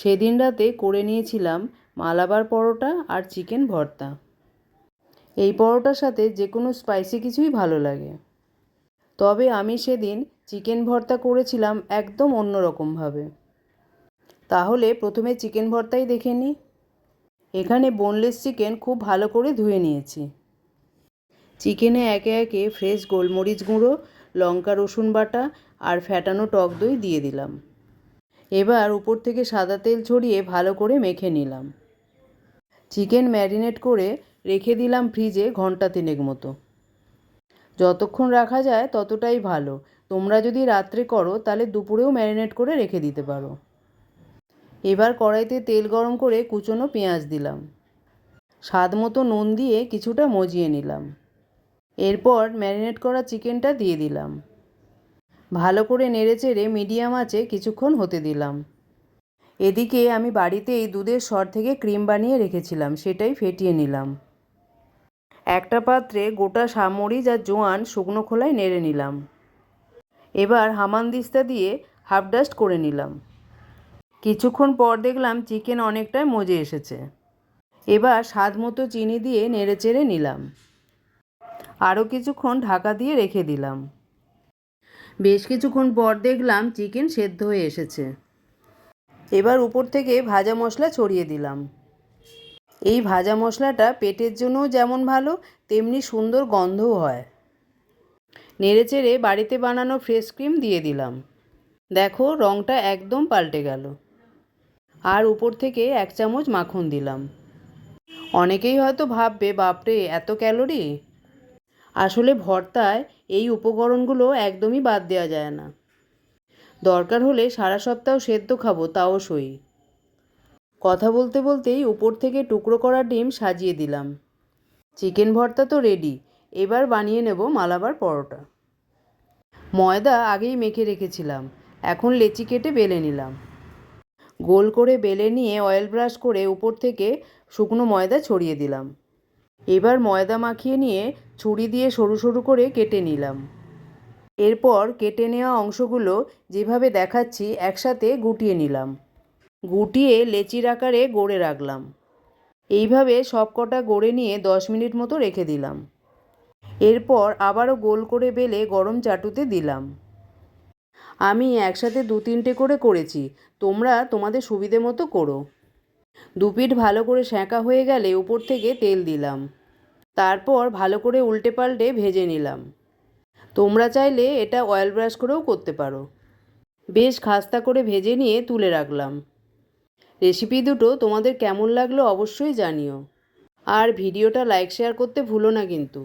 সেদিন রাতে করে নিয়েছিলাম মালাবার পরোটা আর চিকেন ভর্তা। এই পরোটার সাথে যে কোনো স্পাইসি কিছুই ভালো লাগে। তবে আমি সেদিন চিকেন ভর্তা করেছিলাম একদম অন্য রকমভাবে তাহলে প্রথমে চিকেন ভর্তাই দেখে নিই। এখানে বোনলেস চিকেন খুব ভালো করে ধুয়ে নিয়েছি। চিকেনে একে একে ফ্রেশ গোলমরিচ গুঁড়ো, লঙ্কা রসুন বাটা আর ফ্যাটানো টক দই দিয়ে দিলাম। এবার উপর থেকে সাদা তেল ছড়িয়ে ভালো করে মেখে নিলাম। চিকেন ম্যারিনেট করে রেখে দিলাম ফ্রিজে ঘণ্টা তিনেক মতো। যতক্ষণ রাখা যায় ততটাই ভালো। তোমরা যদি রাত্রে করো, তাহলে দুপুরেও ম্যারিনেট করে রেখে দিতে পারো। এবার কড়াইতে তেল গরম করে কুচনো পেঁয়াজ দিলাম। স্বাদ মতো নুন দিয়ে কিছুটা মজিয়ে নিলাম। এরপর ম্যারিনেট করা চিকেনটা দিয়ে দিলাম। ভালো করে নেড়েচেড়ে মিডিয়াম আঁচে কিছুক্ষণ হতে দিলাম। এদিকে আমি বাড়িতেই দুধের সর থেকে ক্রিম বানিয়ে রেখেছিলাম, সেটাই ফেটিয়ে নিলাম। একটা পাত্রে গোটা সামরিচ আর জোয়ান শুকনো খোলায় নেড়ে নিলাম। এবার হামানদিস্তা দিয়ে হাফ ডাস্ট করে নিলাম। কিছুক্ষণ পর দেখলাম চিকেন অনেকটাই মজে এসেছে। এবার স্বাদ মতো চিনি দিয়ে নেড়েচেড়ে নিলাম। আরও কিছুক্ষণ ঢাকা দিয়ে রেখে দিলাম। বেশ কিছুক্ষণ পর দেখলাম চিকেন সেদ্ধ হয়ে এসেছে। এবার উপর থেকে ভাজা মশলা ছড়িয়ে দিলাম। এই ভাজা মশলাটা পেটের জন্যও যেমন ভালো, তেমনি সুন্দর গন্ধও হয়। নেড়ে চেড়ে বাড়িতে বানানো ফ্রেশ ক্রিম দিয়ে দিলাম। দেখো রঙটা একদম পাল্টে গেল। আর উপর থেকে এক চামচ মাখন দিলাম। অনেকেই হয়তো ভাববে, বাপরে, এত ক্যালোরি! আসলে ভর্তায় এই উপকরণগুলো একদমই বাদ দেওয়া যায় না। দরকার হলে সারা সপ্তাহ সেদ্ধ খাব, তাও সই। কথা বলতে বলতেই উপর থেকে টুকরো করা ডিম সাজিয়ে দিলাম। চিকেন ভর্তা তো রেডি এবার বানিয়ে নেব মালাবার পরোটা। ময়দা আগেই মেখে রেখেছিলাম, এখন লেচি কেটে বেলে নিলাম। গোল করে বেলে নিয়ে অয়েল ব্রাশ করে উপর থেকে শুকনো ময়দা ছড়িয়ে দিলাম। এবার ময়দা মাখিয়ে নিয়ে ছুরি দিয়ে সরু সরু করে কেটে নিলাম। এরপর কেটে নেওয়া অংশগুলো যেভাবে দেখাচ্ছি একসাথে গুটিয়ে নিলাম। গুটিয়ে লেচির আকারে গড়ে রাখলাম। এইভাবে সব কটা গড়ে নিয়ে দশ মিনিট মতো রেখে দিলাম। এরপর আবারও গোল করে বেলে গরম চাটুতে দিলাম। আমি একসাথে দু তিনটে করে করেছি। তোমরা তোমাদের সুবিধে মতো করো। দুপিঠ ভালো করে সেঁকা হয়ে গেলে উপর থেকে তেল দিলাম। তারপর ভালো করে উল্টে পাল্টে ভেজে নিলাম। তোমরা চাইলে এটা অয়েল ব্রাশ করেও করতে পারো। বেশ খাস্তা করে ভেজে নিয়ে তুলে রাখলাম। রেসিপি দুটো তোমাদের কেমন লাগল অবশ্যই জানিও। আর ভিডিওটা লাইক শেয়ার করতে ভুলো না কিন্তু।